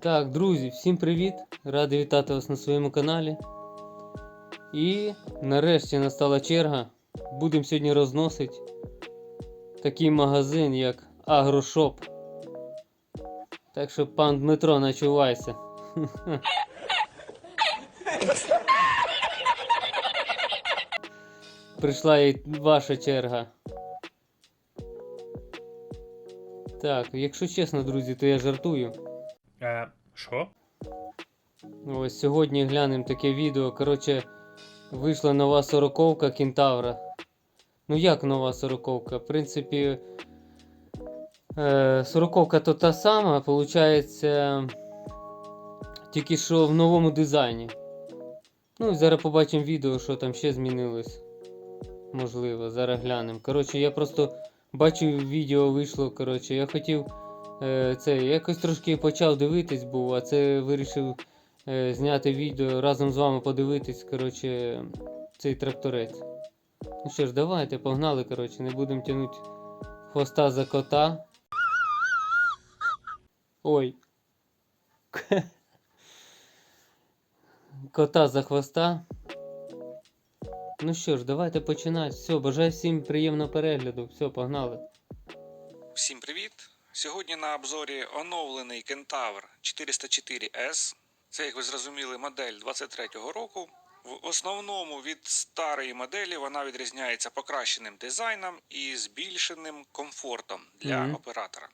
Так, друзі, всім привіт! Радий вітати вас на своєму каналі. І нарешті настала черга. Будемо сьогодні розносити такий магазин, як Агрошоп. Так що, пан Дмитро, начувайся. Прийшла і ваша черга. Так, якщо чесно, друзі, то я жартую. Е, що? Ось сьогодні глянемо таке відео. Коротше, вийшла нова сороковка Кентавра. Ну як нова сороковка? В принципі, е, сороковка то та сама, виходить, тільки що в новому дизайні. Ну, і зараз побачимо відео, що там ще змінилось. Можливо, зараз глянемо. Коротше, я просто бачу відео вийшло. Коротше, я хотів це якось трошки почав дивитись, був, а це вирішив е, зняти відео разом з вами подивитись, коротше, цей тракторець. Ну що ж, давайте, погнали, коротше, не будемо тягнути хвоста за кота. Ой. Кота за хвоста. Ну що ж, давайте починати. Все, бажаю всім приємного перегляду. Все, погнали. Всім привіт! Сьогодні на обзорі оновлений Кентавр 404S. Це, як ви зрозуміли, модель 23-го року. В основному від старої моделі вона відрізняється покращеним дизайном і збільшеним комфортом для Мгм. оператора.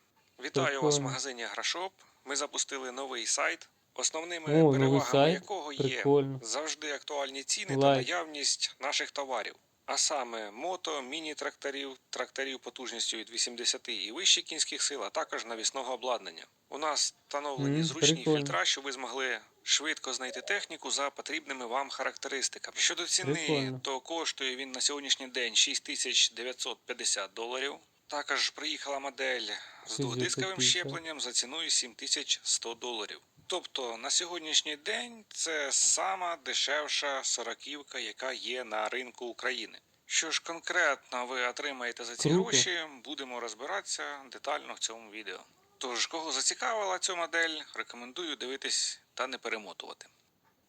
Вітаю вас в магазині Грашоп. Ми запустили новий сайт, основними О, перевагами сайт? якого є Прикольно. завжди актуальні ціни Лайк. та наявність наших товарів. А саме мото, міні-тракторів, тракторів потужністю від 80 і вище кінських сил, а також навісного обладнання. У нас встановлені Мгм, зручні прикольно. фільтра, щоб ви змогли швидко знайти техніку за потрібними вам характеристиками. Щодо ціни, Прикольно. то коштує він на сьогоднішній день 6950 доларів. Також приїхала модель з двохдисковим щепленням за ціною 7100 доларів. Тобто на сьогоднішній день це сама дешевша сороківка, яка є на ринку України. Що ж конкретно ви отримаєте за ці Круто. гроші, будемо розбиратися детально в цьому відео. Тож, кого зацікавила ця модель, рекомендую дивитись та не перемотувати.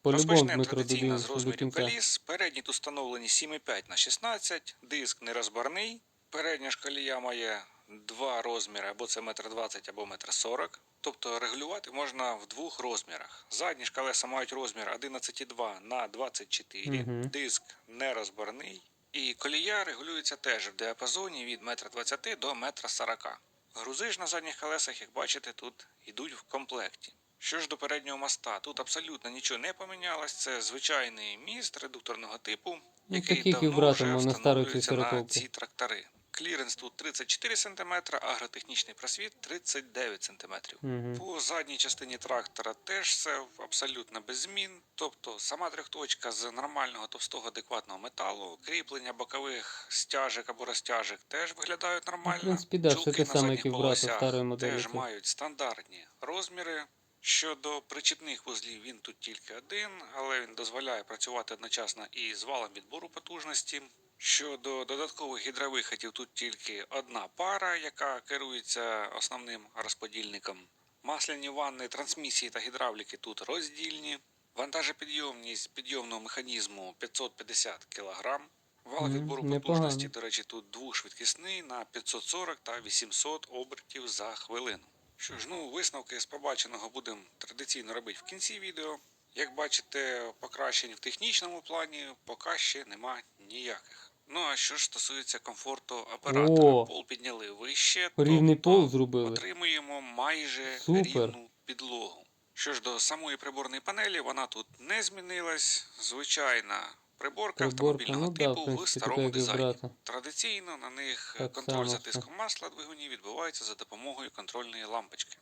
Розпочнемо традиційно з розмірів коліс. Передні тут встановлені 7,5 на 16, диск нерозбарний. Передня ж колія має два розміри, або це 1,20 м, або 1,40 м. Тобто регулювати можна в двох розмірах. Задні ж колеса мають розмір 11,2 на 24, Мгм. диск нерозбарний. І колія регулюється теж в діапазоні від 1,20 м до 1,40 м. Грузи ж на задніх колесах, як бачите, тут йдуть в комплекті. Що ж до переднього моста, тут абсолютно нічого не помінялось. Це звичайний міст редукторного типу, Ну, який і давно вже встановлюється на ці трактори. Кліренс тут 34 см, агротехнічний просвіт 39 см. Угу. По задній частині трактора теж все абсолютно без змін. Тобто сама трьохточка з нормального товстого адекватного металу, кріплення бокових стяжок або розтяжок теж виглядають нормально. в принципі, да, все Чулки те на саме, задніх полосях Теж мають стандартні розміри. Щодо причіпних вузлів, він тут тільки один, але він дозволяє працювати одночасно і з валом відбору потужності. Щодо додаткових гідровиходів, тут тільки одна пара, яка керується основним розподільником. Масляні ванни, трансмісії та гідравліки тут роздільні. Вантажопідйомність підйомного механізму 550 кг. Вал відбору потужності, до речі, тут двошвидкісний на 540 та 800 обертів за хвилину. Що ж, ну, висновки з побаченого будемо традиційно робити в кінці відео. Як бачите, покращень в технічному плані поки ще нема ніяких. Ну а що ж стосується комфорту оператора, О! пол підняли вище, Рівний тобто пол зробили. отримуємо майже Супер. рівну підлогу. Що ж до самої приборної панелі, вона тут не змінилась. Звичайна приборка, Приборка, автомобільного ну да, типу в принципі, в така, старому як і дизайні. брата. Традиційно на них Так контроль само за все. тиском масла двигунів відбувається за допомогою контрольної лампочки.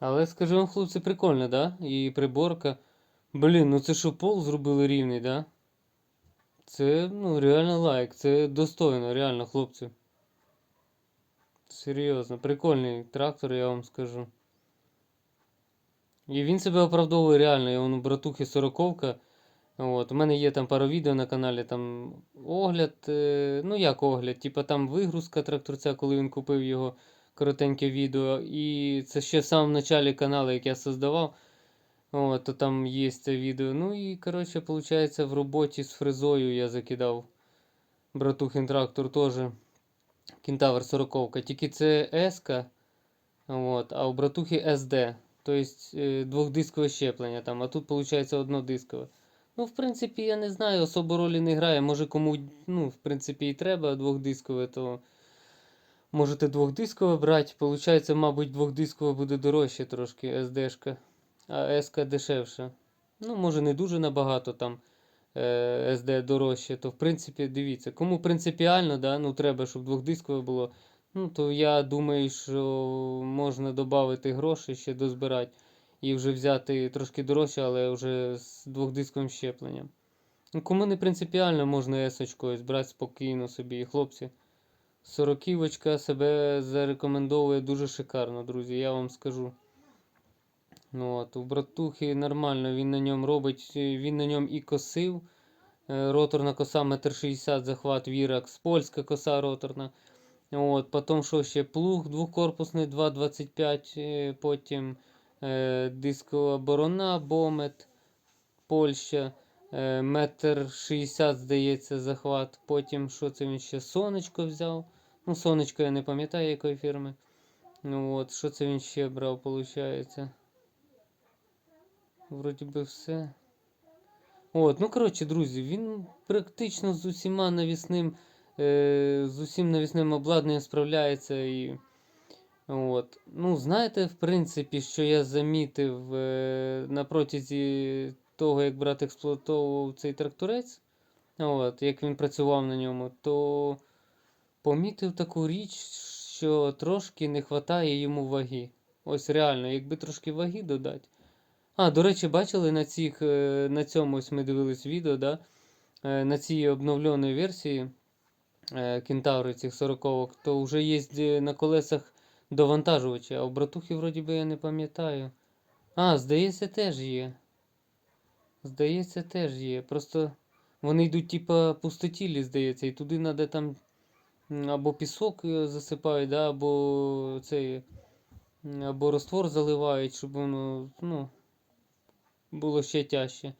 Але скажу вам, хлопці, прикольно, да? І приборка. Блін, ну це що пол зробили рівний, да? Це, ну, реально лайк, це достойно, реально, хлопці. Серйозно, прикольний трактор, я вам скажу. І він себе оправдовує реально, он у братухи сороковка. От, у мене є там пару відео на каналі, там огляд, е, ну як огляд, типа там вигрузка тракторця, коли він купив його. коротеньке відео. І це ще в самому началі каналу, як я создавав. От, то там є це відео. Ну і, коротше, виходить, в роботі з фрезою я закидав братухин трактор теж. Кентавр 40. Тільки це S, от, а у братухи SD. Тобто е, двохдискове щеплення там, а тут виходить однодискове. Ну, в принципі, я не знаю, особо ролі не грає. Може кому, ну, в принципі, і треба двохдискове, то можете двохдискове брати. Получається, мабуть, двохдискове буде дорожче трошки SD-шка, а S дешевше. Ну, може, не дуже набагато там е, SD дорожче, то в принципі, дивіться, кому принципіально, да, ну, треба, щоб двохдискове було. Ну, то я думаю, що можна додати грошей ще дозбирати і вже взяти трошки дорожче, але вже з двохдисковим щепленням. Ну, кому не принципіально, можна есочкою збирати спокійно собі. І хлопці, сороківочка себе зарекомендовує дуже шикарно, друзі, я вам скажу. Ну, от, у братухи нормально, він на ньому робить, е, він на ньому і косив. Е, Роторна коса 1,60 м захват Віракс, польська коса роторна. От, потім що ще плуг двокорпусний 2,25, е, потім е, дискова борона Бомет, Польща, е, метр 60, здається, захват. Потім що це він ще сонечко взяв. Ну, сонечко я не пам'ятаю якої фірми. Ну от, що це він ще брав, виходить. Вроді би все. От, ну коротше, друзі, він практично з усіма навісним, е, з усім навісним обладнанням справляється і. От. Ну, знаєте, в принципі, що я замітив е, на протязі того, як брат експлуатовував цей тракторець, от, як він працював на ньому, то помітив таку річ, що трошки не вистачає йому ваги. Ось реально, якби трошки ваги додати. А, до речі, бачили на цих, е, на цьому ось ми дивились відео, да? Е, на цій обновленій версії е, кентаври цих 40 то вже є на колесах довантажувачі, а у братухи вроді би я не пам'ятаю. А, здається, теж є. Здається, теж є. Просто вони йдуть, типа, пустотілі, здається, і туди треба там або пісок засипають, да, або цей, або раствор заливають, щоб воно, ну, було ще тяжче.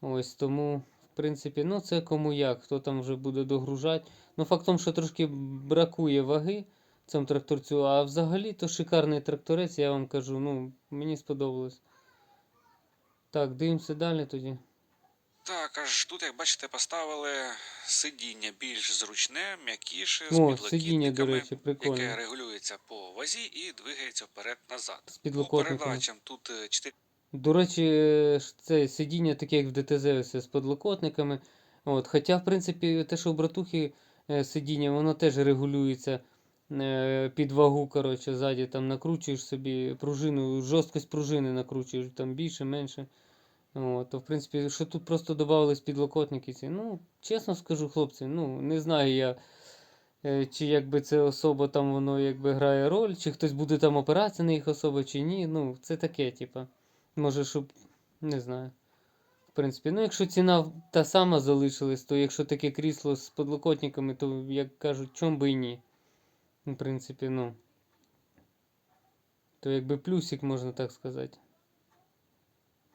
Ось тому, в принципі, ну це кому як, хто там вже буде догружати. Ну, факт в тому, що трошки бракує ваги цьому тракторцю, а взагалі то шикарний тракторець, я вам кажу, ну, мені сподобалось. Так, дивимося далі тоді. Так, аж тут, як бачите, поставили сидіння більш зручне, м'якіше, з О, сидіння, до речі, прикольне. яке регулюється по вазі і двигається вперед-назад. По передачам тут 4 До речі, е, це сидіння таке, як в ДТЗ, ось з підлокотниками. От, хоча, в принципі, те, що у братухи е, сидіння, воно теж регулюється е, під вагу, коротше, ззаді там накручуєш собі пружину, жорсткость пружини накручуєш, там більше, менше. От, то, в принципі, що тут просто додавались підлокотники ці. Ну, чесно скажу, хлопці, ну, не знаю я, чи якби це особа там воно якби грає роль, чи хтось буде там опиратися на їх особи, чи ні. Ну, це таке, типа. Може, щоб. Не знаю. В принципі, ну якщо ціна та сама залишилась, то якщо таке крісло з подлокотниками, то, як кажуть, чом би і ні. В принципі, ну. То якби плюсик, можна так сказати.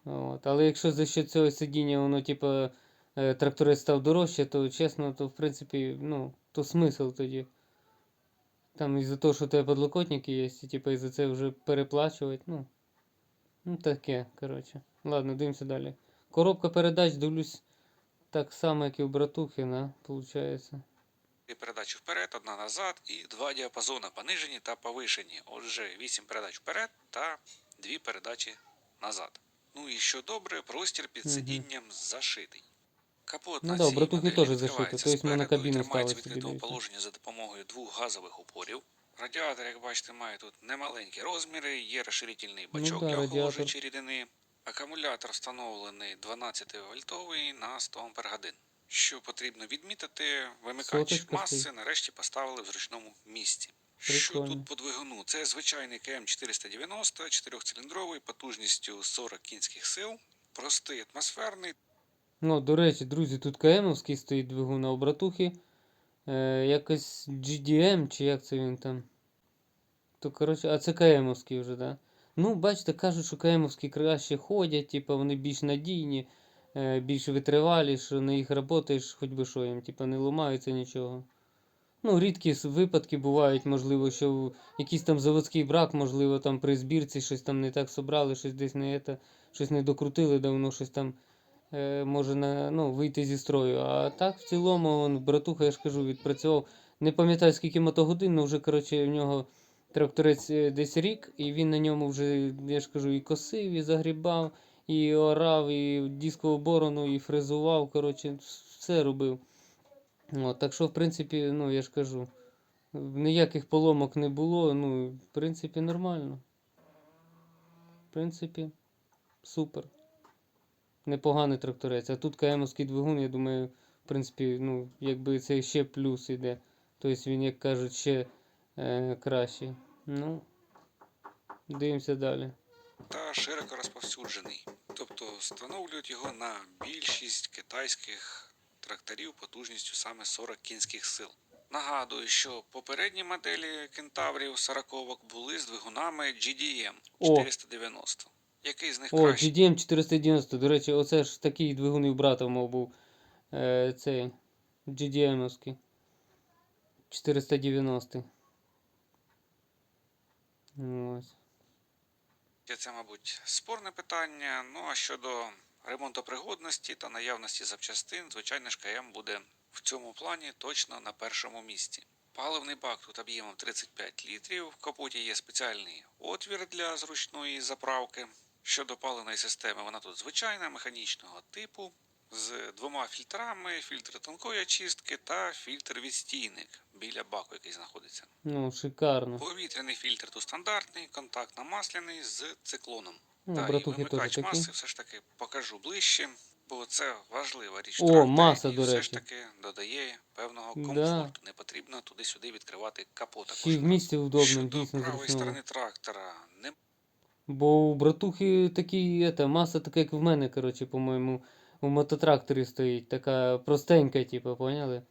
От. Але якщо за що цього сидіння, воно, типа, е, тракторець став дорожче, то чесно, то в принципі, ну, то смисл тоді. Там із-за того, що у тебе подлокотники є, і типа із-за це вже переплачувати, ну. Ну, таке, коротше. Ладно, дивимося далі. Коробка передач, дивлюсь, так само, як і у братухи, да, виходить. передачі вперед, одна назад і два діапазони понижені та повишені. Отже, 8 передач вперед та 2 передачі назад. Ну і що добре, простір під сидінням зашитий. Капот Ну на да, цій братухи моделі теж зашито, відкривається тобто ми на спереду і кабіну тримається ставили в собі відкритому дивіться. положенні за допомогою двох газових упорів. Радіатор, як бачите, має тут немаленькі розміри, є розширительний Ну бачок да, для охолоджуючої рідини. Акумулятор встановлений 12 вольтовий на 100 Ах. Що потрібно відмітити, вимикач Соточка маси стоїть. нарешті поставили в зручному місці. Що тут по двигуну? Це звичайний КМ490, чотирьохциліндровий, потужністю 40 кінських сил, простий атмосферний, Ну, до речі, друзі, тут КМовський стоїть двигун, а у братухи е, якось GDM, чи як це він там. То, коротше, а це КМовські вже, да? Ну, бачите, кажуть, що КМовські краще ходять, типу, вони більш надійні, е, більш витривалі, що на їх працюєш, хоч би що їм, типу, не ламаються нічого. Ну, рідкі випадки бувають, можливо, що якийсь там заводський брак, можливо, там при збірці щось там не так собрали, щось десь не это, щось не докрутили давно, щось там може на, ну, вийти зі строю. А так, в цілому, он, братуха, я ж кажу, відпрацював. Не пам'ятаю, скільки мотогодин, але вже, коротше, в нього тракторець е, десь рік, і він на ньому вже, я ж кажу, і косив, і загрібав, і орав, і дискову борону, і фрезував, коротше, все робив. От, так що, в принципі, ну, я ж кажу, ніяких поломок не було, ну, в принципі, нормально. В принципі, супер. Непоганий тракторець. А тут КМовський двигун, я думаю, в принципі, ну, якби це ще плюс іде. Тобто він, як кажуть, ще е, кращий. Ну, дивимося далі. та широко розповсюджений. Тобто встановлюють його на більшість китайських тракторів потужністю саме 40 кінських сил. Нагадую, що попередні моделі кентаврів 40 були з двигунами GDM О. 490. Який з них О, кращий? GDM 490. До речі, оце ж такий двигун і в брата мов був. Е, цей GDM-овський. 490. Ось. Це, мабуть, спорне питання. Ну а щодо ремонтопригодності та наявності запчастин, звичайно ж КМ буде в цьому плані точно на першому місці. Паливний бак тут об'ємом 35 літрів. В капоті є спеціальний отвір для зручної заправки. Щодо паливної системи, вона тут звичайна, механічного типу, з двома фільтрами, фільтр тонкої очистки та фільтр відстійник біля баку, який знаходиться. Ну, шикарно. Повітряний фільтр тут стандартний, контактно-масляний з циклоном. Ну, Та, і вимикач маси все ж таки покажу ближче, бо це важлива річ. О, трактора, маса, і до все ж таки додає певного Да. комфорту. Не потрібно туди-сюди відкривати капота. Ще в місті удобно, Щодо правої сторони трактора не Бо у братухи такі, ета, маса така, як в мене, коротше, по-моєму, у мототракторі стоїть. Така простенька, типу, поняли?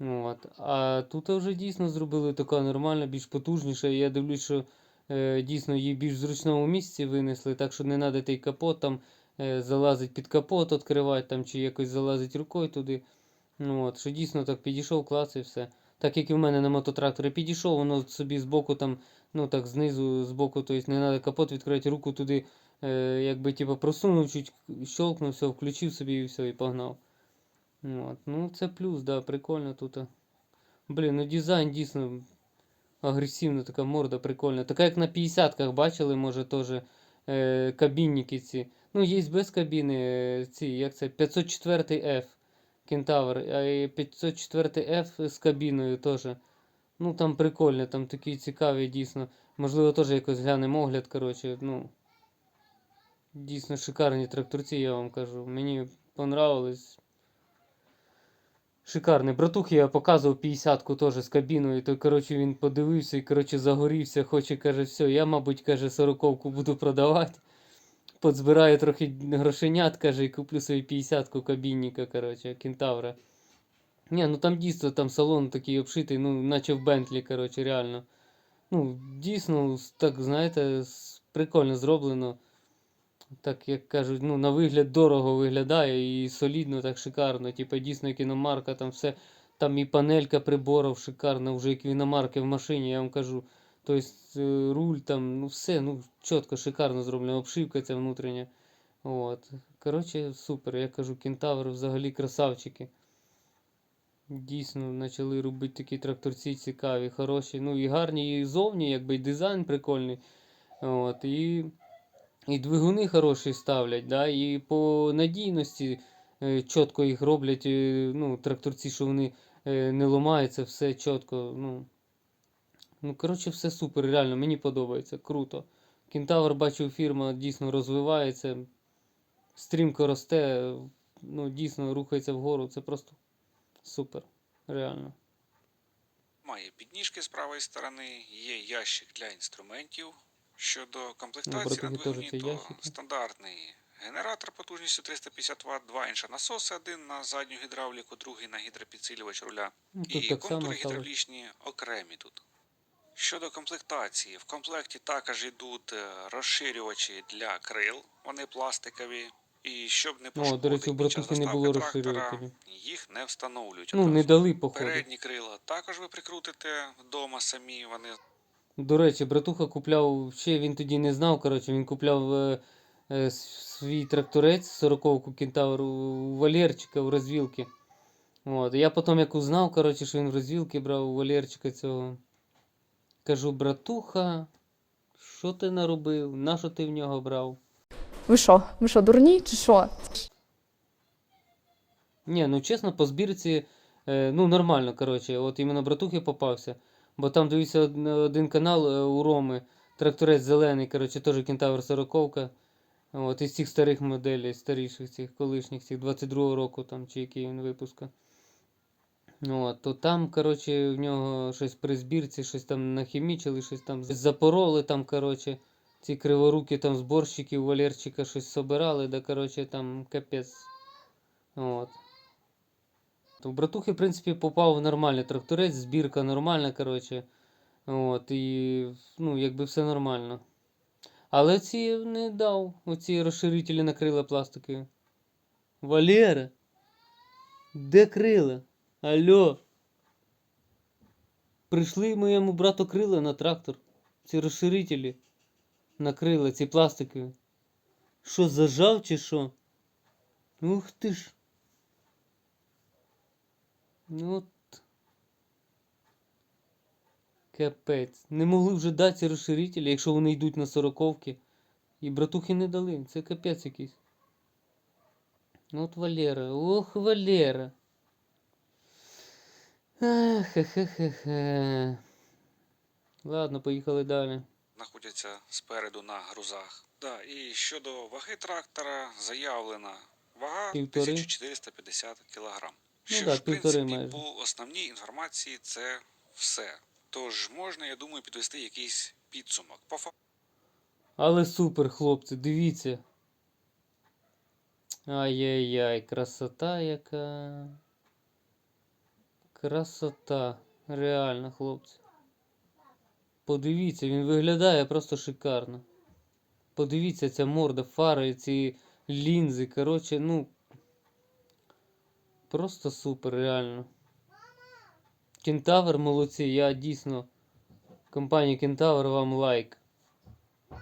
От. А тут вже дійсно зробили така нормальна, більш потужніша. Я дивлюсь, що е, дійсно її більш зручному місці винесли, так що не треба той капот там е, залазить під капот, відкривати там, чи якось залазить рукою туди. Ну, от, що дійсно так підійшов клас і все. Так як і в мене на мототракторі підійшов, воно собі збоку там, ну так знизу, збоку, тобто не треба капот відкривати, руку туди, е, якби типу, просунув, чуть щелкнув, все, включив собі і все, і погнав. От. Ну, це плюс, да, прикольно тут. Блін, ну дизайн дійсно агресивна така морда, прикольна. Така як на 50-ках бачили, може теж е, кабінники ці. Ну, є без кабіни е, ці, як це, 504F Кентавр, а 504F з кабіною теж. Ну там прикольно, там такі цікаві дійсно. Можливо, теж якось глянемо огляд, коротше, ну. Дійсно шикарні тракторці, я вам кажу. Мені понравилось. Шикарний. Братухи я показував 50-ку теж з кабіною, то коротше він подивився і коротше загорівся, хоче, каже, все, я, мабуть, каже, 40-ку буду продавати. Подзбираю трохи грошенят, каже, і куплю собі 50-ку кабінника, коротше, кентавра. Ні, ну там дійсно там салон такий обшитий, ну, наче в Бентлі, коротше, реально. Ну, дійсно, так, знаєте, прикольно зроблено. Так, як кажуть, ну, на вигляд дорого виглядає і солідно, так шикарно. Типа дійсно як іномарка, там все. Там і панелька приборів шикарна, вже як іномарки в машині, я вам кажу. Тобто е, руль там, ну все, ну чітко, шикарно зроблено, обшивка ця внутрішня. От. Коротше, супер. Я кажу, кентавр взагалі красавчики. Дійсно, почали робити такі тракторці цікаві, хороші. Ну і гарні і зовні, якби і дизайн прикольний. От, і, і двигуни хороші ставлять, да, і по надійності е, чітко їх роблять. е, ну, тракторці, що вони е, не ламаються, все чітко. Ну, ну, коротше, все супер, реально, мені подобається, круто. Кентавр, бачу, фірма дійсно розвивається, стрімко росте, ну, дійсно рухається вгору. Це просто супер, реально. має підніжки з правої сторони, є ящик для інструментів. Щодо комплектації на двигуні, то ящики. стандартний генератор потужністю 350 Вт, два іншонасоси, один на задню гідравліку, другий на гідропідсилювач руля. Ну, І тут так контури гідравлічні окремі тут. Щодо комплектації, в комплекті також йдуть е, розширювачі для крил, вони пластикові. І щоб не О, до речі, у братухи не було розширювателів. їх не встановлюють. Ну, не дали, походу. Передні крила також ви прикрутите вдома самі, вони До речі, братуха купляв ще він тоді не знав. Коротше, він купляв е, е, свій тракторець 40-ку кентавр у Валерчика у розвілки. От. Я потім як узнав, коротше, що він в розвілки брав у Валерчика цього. Кажу, братуха, що ти наробив? Нащо ти в нього брав? Ви що? Ви що, дурні чи що? Ні, ну чесно, по збірці, е, ну нормально, коротше, от іменно братухи попався. Бо там дивився один канал е, у Роми, тракторець зелений, коротше, теж кентавр 40 От, із цих старих моделей, старіших цих колишніх, цих 22-го року, там, чи який він випуска. От, то там, коротше, в нього щось при збірці, щось там нахімічили, щось там запороли, там, коротше, ці криворуки там зборщики у Валерчика щось собирали, да, коротше, там капець. От. В братухи, в принципі, попав в нормальний тракторець, збірка нормальна, коротше. От, і ну, якби все нормально. Але ці не дав. Оці розширителі на крила пластикові. Валера! Де крила? Алло. Прийшли моєму брату крила на трактор. Ці розширителі на крила, ці пластикові. Що, зажав чи що? Ух ти ж. Ну от. Капець. Не могли вже дати ці розширителі, якщо вони йдуть на сороковки. І братухи не дали. Це капець якийсь. Ну от Валера. Ох, Валера. Ах, хе-хе-хе-хе. Ладно, поїхали далі. Знаходяться спереду на грузах. Да, і щодо ваги трактора, заявлена вага Півтори. 1450 кг. Ну Що ж, в принципі, майже. по основній інформації це все. Тож можна, я думаю, підвести якийсь підсумок. По Але супер, хлопці, дивіться. Ай-яй-яй, красота яка. Красота. Реально, хлопці. Подивіться, він виглядає просто шикарно. Подивіться, ця морда, фари, ці лінзи, коротше, ну. Просто супер, реально. Кентавр молодці, я дійсно. Компанії Кентавр вам лайк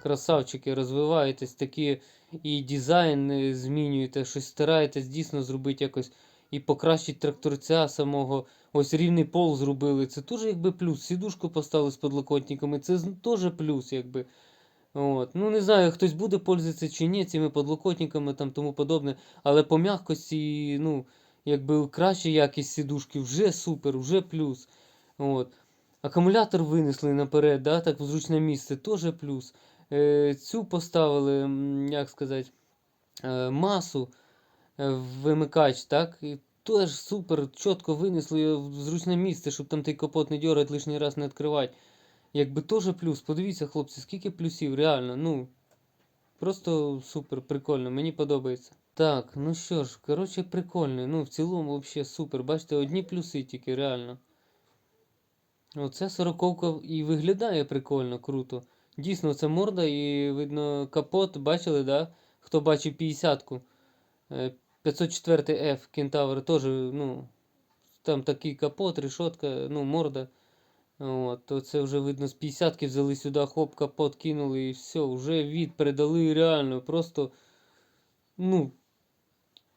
красавчики, розвиваєтесь, такі і дизайн е, змінюєте, щось стараєтесь дійсно зробити якось і покращити тракторця самого. Ось рівний пол зробили. Це теж якби плюс. Сідушку поставили з подлокотниками, це теж плюс, якби. От. Ну, не знаю, хтось буде пользуватися чи ні цими подлокотниками там тому подобне, але по м'якості, ну, якби краща якість сідушки, вже супер, вже плюс. От. Акумулятор винесли наперед, да, так в зручне місце, теж плюс. Е, цю поставили, як сказати, е, масу вимикач, так? І теж супер, чітко винесли його в зручне місце, щоб там той капот не дергати, лишній раз не відкривати. Якби теж плюс. Подивіться, хлопці, скільки плюсів, реально, ну. Просто супер, прикольно, мені подобається. Так, ну що ж, коротше, прикольно. Ну, в цілому, взагалі супер. Бачите, одні плюси тільки, реально. Оце сороковка і виглядає прикольно, круто. Дійсно, це морда і видно капот, бачили, да? Хто бачив 50-ку. Е, 504 F Кентавр теж, ну, там такий капот, решетка, ну, морда. От, то це вже видно з 50-ки взяли сюди, хоп, капот кинули і все, вже від передали реально. Просто, ну,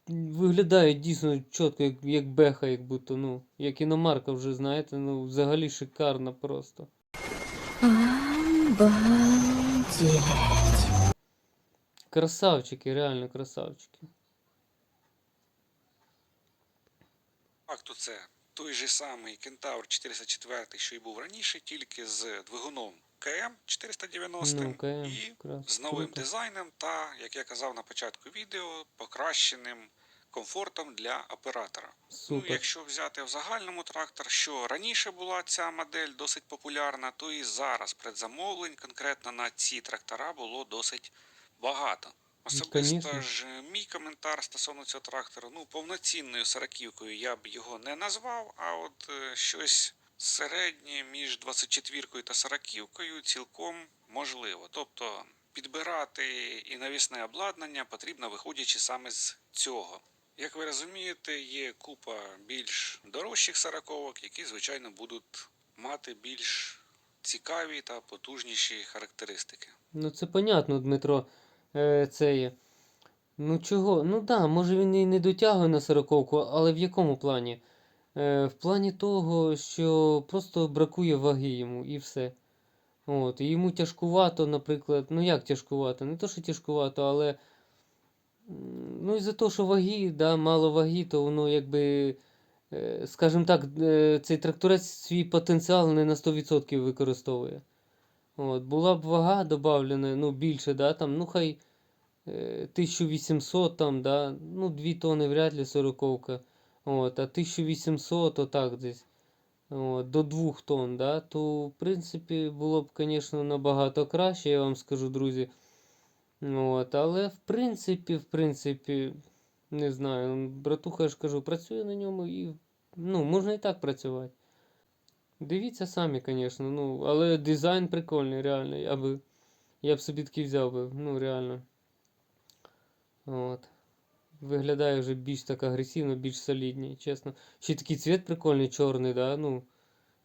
виглядає дійсно чітко, як, як беха, як будто, ну, як іномарка вже, знаєте, ну, взагалі шикарно просто. Красавчики, реально красавчики. Факту це той же самий Кентавр 404, що й був раніше, тільки з двигуном КМ 490 Ну, КМ, і з новим круто. дизайном та, як я казав на початку відео, покращеним комфортом для оператора. Ну, якщо взяти в загальному трактор, що раніше була ця модель досить популярна, то і зараз предзамовлень конкретно на ці трактора було досить багато. Особисто ж е, мій коментар стосовно цього трактора, ну повноцінною сороківкою я б його не назвав, а от е, щось Середнє між 24 та 40 цілком можливо. Тобто підбирати і навісне обладнання потрібно виходячи саме з цього. Як ви розумієте, є купа більш дорожчих сороковок, які, звичайно, будуть мати більш цікаві та потужніші характеристики. Ну це понятно, Дмитро. Е, це є. Ну чого? Ну да, може він і не дотягує на сороковку, але в якому плані? Е, в плані того, що просто бракує ваги йому і все. От, і йому тяжкувато, наприклад, ну як тяжкувато? Не то, що тяжкувато, але. Ну, із-за того, що ваги, да, мало ваги, то воно якби, е, скажімо так, е, цей тракторець свій потенціал не на 100% використовує. От, була б вага добавлена, ну, більше, да, там, ну, хай е, 1800, там, да, ну, 2 тони вряд ли сороковка. От, а 1800, отак десь. От, до 2 тонн, да, то, в принципі, було б, звісно, набагато краще, я вам скажу, друзі. От, але, в принципі, в принципі, не знаю, братуха, я ж кажу, працює на ньому і, ну, можна і так працювати. Дивіться самі, звісно, ну, але дизайн прикольний, реально. Я би, я б собі такий взяв би, ну, реально. От. Виглядає вже більш так агресивно, більш солідний, чесно. Ще такий цвіт прикольний, чорний, да? ну,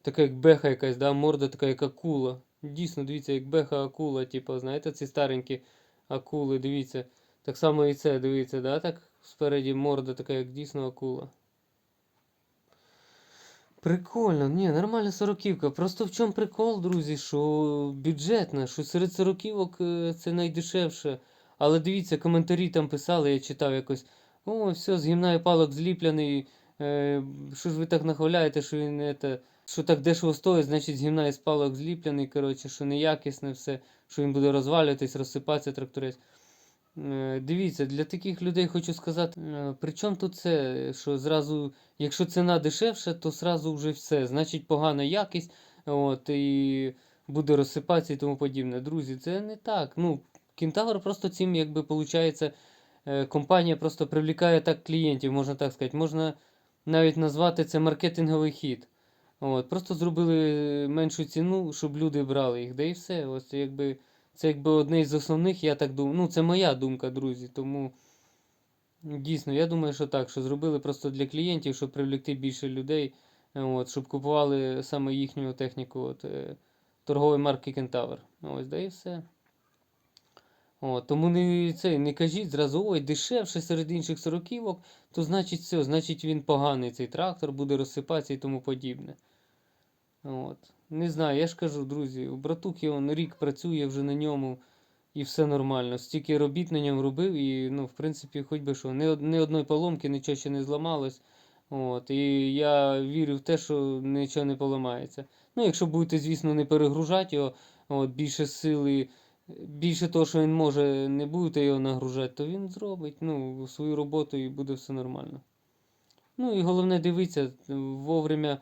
така як беха якась, да? морда така як акула. Дійсно, дивіться, як беха акула, типу, знаєте, ці старенькі акули, дивіться. Так само і це, дивіться, да? так спереді морда така, як дійсно акула. Прикольно, ні, нормальна сороківка. Просто в чому прикол, друзі, що бюджетна, що серед сороківок е, це найдешевше. Але дивіться, коментарі там писали, я читав якось. О, все, з гімна палок зліплений. Е, що ж ви так нахваляєте, що він это, що так дешево стоїть, значить з з палок зліплений, коротше, що неякісне все, що він буде розвалюватись, розсипатися тракторець. Е, Дивіться, для таких людей хочу сказати, е, при чому тут це, що зразу, якщо ціна дешевша, то зразу вже все, значить погана якість, от, і буде розсипатися і тому подібне. Друзі, це не так. Ну, Кентавр просто цим, якби, виходить, компанія просто привлікає так клієнтів, можна так сказати. Можна навіть назвати це маркетинговий хід. От, просто зробили меншу ціну, щоб люди брали їх, да і все. Ось якби. Це якби одне із основних, я так думаю. Ну, це моя думка, друзі. Тому дійсно, я думаю, що так, що зробили просто для клієнтів, щоб привлекти більше людей, от, щоб купували саме їхню техніку от, е, торгової марки Кентавр. Ось, да і все. От, тому не, це, не кажіть зразу, ой, дешевше серед інших сороківок, то значить все, значить він поганий цей трактор, буде розсипатися і тому подібне. От. Не знаю, я ж кажу, друзі, у братуки он рік працює вже на ньому і все нормально. Стільки робіт на ньому робив, і, ну, в принципі, хоч би що, ні, ні одної поломки, нічого ще не зламалось. От, і я вірю в те, що нічого не поламається. Ну, якщо будете, звісно, не перегружати його, от, більше сили, більше того, що він може, не будете його нагружати, то він зробить ну, свою роботу і буде все нормально. Ну і головне дивитися, вовремя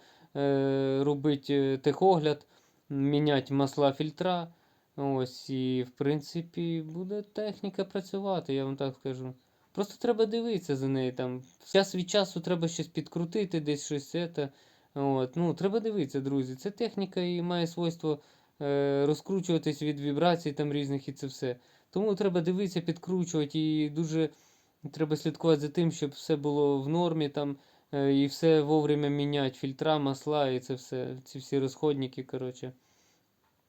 робити техогляд, міняти масла фільтра. Ось, і в принципі буде техніка працювати, я вам так скажу. Просто треба дивитися за нею. Там. Час від часу треба щось підкрутити, десь щось це. От. Ну, треба дивитися, друзі. Це техніка і має свойство е, розкручуватись від вібрацій там різних і це все. Тому треба дивитися, підкручувати і дуже треба слідкувати за тим, щоб все було в нормі там. Е, І все вовремя міняти фільтра, масла і це все, ці всі розходники, коротше.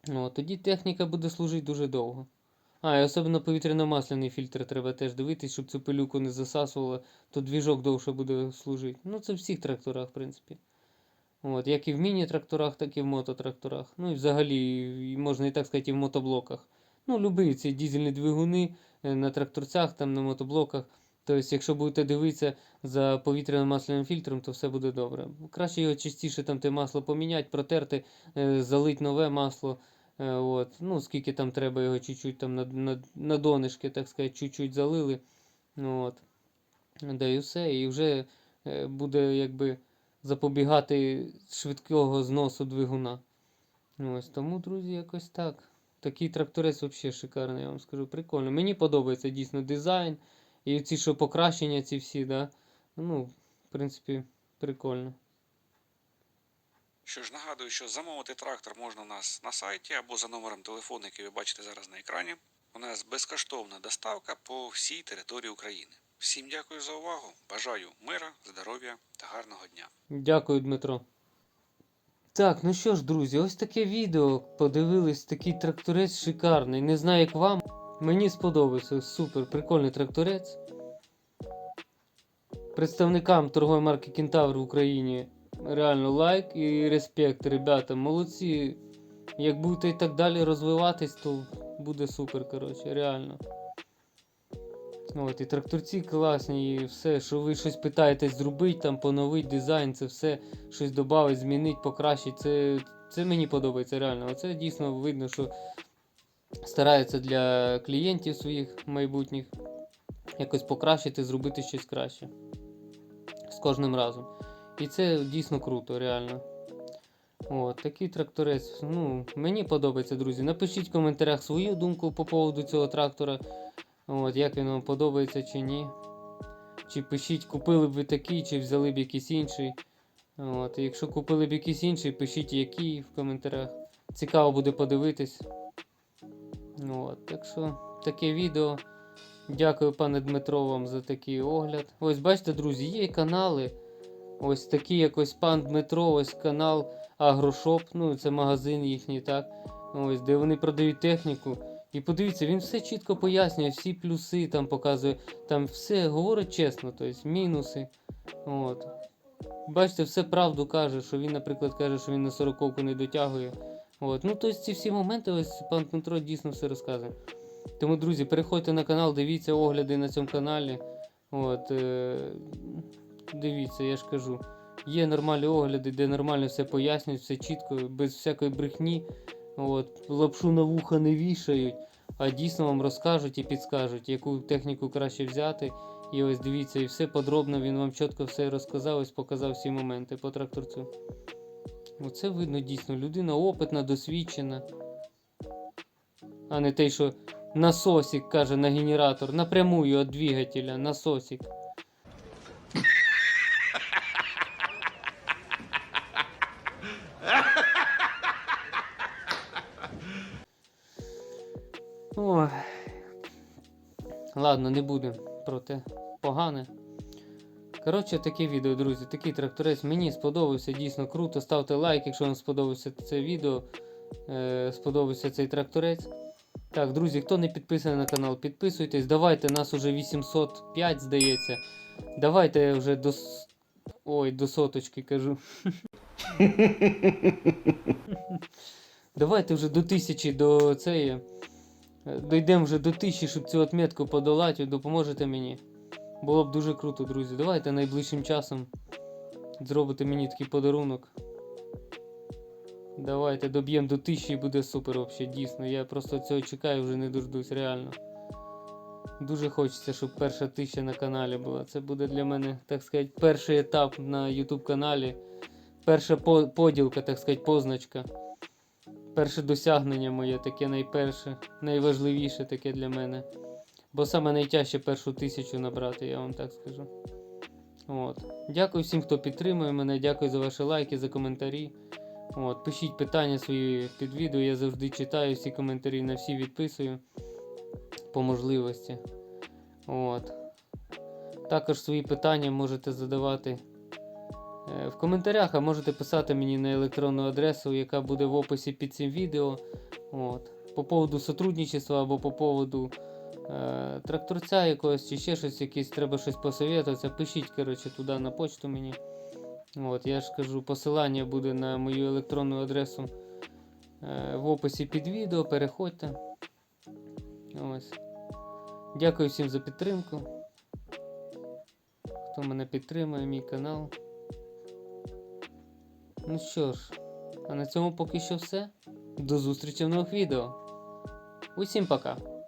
О, тоді техніка буде служити дуже довго. А, і особливо повітряно-масляний фільтр треба теж дивитись, щоб цю пилюку не засасувало, то двіжок довше буде служити. Ну, це в всіх тракторах, в принципі. От, як і в міні-тракторах, так і в мототракторах. Ну і взагалі, можна і так сказати, і в мотоблоках. Ну, любі ці дізельні двигуни е, на тракторцях, там на мотоблоках. Тобто, якщо будете дивитися за повітряно-масляним фільтром, то все буде добре. Краще його частіше там те масло поміняти, протерти, е, залить нове масло. Е, от. Ну, скільки там треба його чуть-чуть там на, на, на донышки, так сказати, чуть-чуть залили. Ну, от. Да і все. І вже е, буде якби запобігати швидкого зносу двигуна. Ось тому, друзі, якось так. Такий тракторець взагалі шикарний, я вам скажу. Прикольно. Мені подобається дійсно дизайн. І ці, що покращення, ці всі, да. Ну, в принципі, прикольно. Що ж, нагадую, що замовити трактор можна у нас на сайті або за номером телефону, який ви бачите зараз на екрані. У нас безкоштовна доставка по всій території України. Всім дякую за увагу. Бажаю мира, здоров'я та гарного дня. Дякую, Дмитро. Так, ну що ж, друзі, ось таке відео. Подивились, такий тракторець шикарний. Не знаю, як вам. Мені сподобався. Супер, прикольний тракторець. Представникам торгової марки Кентавр в Україні реально лайк і респект, ребята. Молодці. Як будете і так далі розвиватись, то буде супер, коротше, реально. От, і тракторці класні, і все, що ви щось питаєтесь зробити, там поновить дизайн, це все щось додати, змінити, покращити. Це, це мені подобається реально. Оце дійсно видно, що стараються для клієнтів своїх майбутніх якось покращити, зробити щось краще. З кожним разом. І це дійсно круто, реально. От, такий тракторець. Ну, мені подобається, друзі. Напишіть в коментарях свою думку по поводу цього трактора. От, як він вам подобається чи ні. Чи пишіть, купили б ви такий, чи взяли б якийсь інший. От, якщо купили б якийсь інший, пишіть який в коментарях. Цікаво буде подивитись. От, так що таке відео. Дякую, пане Дмитро, вам за такий огляд. Ось бачите, друзі, є канали. Ось такі, як ось пан Дмитро, ось канал Агрошоп. Ну, це магазин їхній, так. Ось, де вони продають техніку. І подивіться, він все чітко пояснює, всі плюси там показує, там все говорить чесно, тобто мінуси. От. Бачите, все правду каже, що він, наприклад, каже, що він на сороковку не дотягує. От. Ну, тобто ці всі моменти, ось пан Дмитро дійсно все розказує. Тому, друзі, переходьте на канал, дивіться огляди на цьому каналі. От, е- дивіться, я ж кажу. Є нормальні огляди, де нормально все пояснюють, все чітко, без всякої брехні. От, лапшу на вуха не вішають, а дійсно вам розкажуть і підскажуть, яку техніку краще взяти. І ось дивіться, і все подробно, він вам чітко все розказав, ось показав всі моменти по тракторцю. Оце видно дійсно, людина опитна, досвідчена. А не той, що насосик каже на генератор, напрямую від двигателя, насосик. Ой. Ладно, не будемо про те погане. Коротше, таке відео, друзі. Такий тракторець мені сподобався, дійсно круто. Ставте лайк, якщо вам сподобався це відео. Е, сподобався цей тракторець. Так, друзі, хто не підписаний на канал, підписуйтесь. Давайте, нас уже 805, здається. Давайте вже до. Ой, до соточки кажу. Давайте вже до тисячі до цієї. Е, Дійдемо вже до тисячі, щоб цю отметку подолати, допоможете мені. Було б дуже круто, друзі. Давайте найближчим часом зробите мені такий подарунок. Давайте доб'ємо до тисячі і буде супер вообще, дійсно. Я просто цього чекаю, вже не дождусь, реально. Дуже хочеться, щоб перша тисяча на каналі була. Це буде для мене, так сказати, перший етап на YouTube каналі. Перша по- поділка, так сказати, позначка. Перше досягнення моє, таке найперше, найважливіше таке для мене. Бо саме найтяжче першу тисячу набрати, я вам так скажу. От. Дякую всім, хто підтримує мене. Дякую за ваші лайки, за коментарі. От. Пишіть питання свої під відео, я завжди читаю всі коментарі, на всі відписую по можливості. От. Також свої питання можете задавати е, в коментарях, а можете писати мені на електронну адресу, яка буде в описі під цим відео. От. По поводу сотрудничества або по поводу тракторця якогось чи ще щось, якесь треба щось посоветуватися, пишіть коротше, туди на почту мені. От, я ж кажу, посилання буде на мою електронну адресу е, в описі під відео. Переходьте. Ось. Дякую всім за підтримку. Хто мене підтримує, мій канал. Ну що ж, а на цьому поки що все. До зустрічі в нових відео. Усім пока!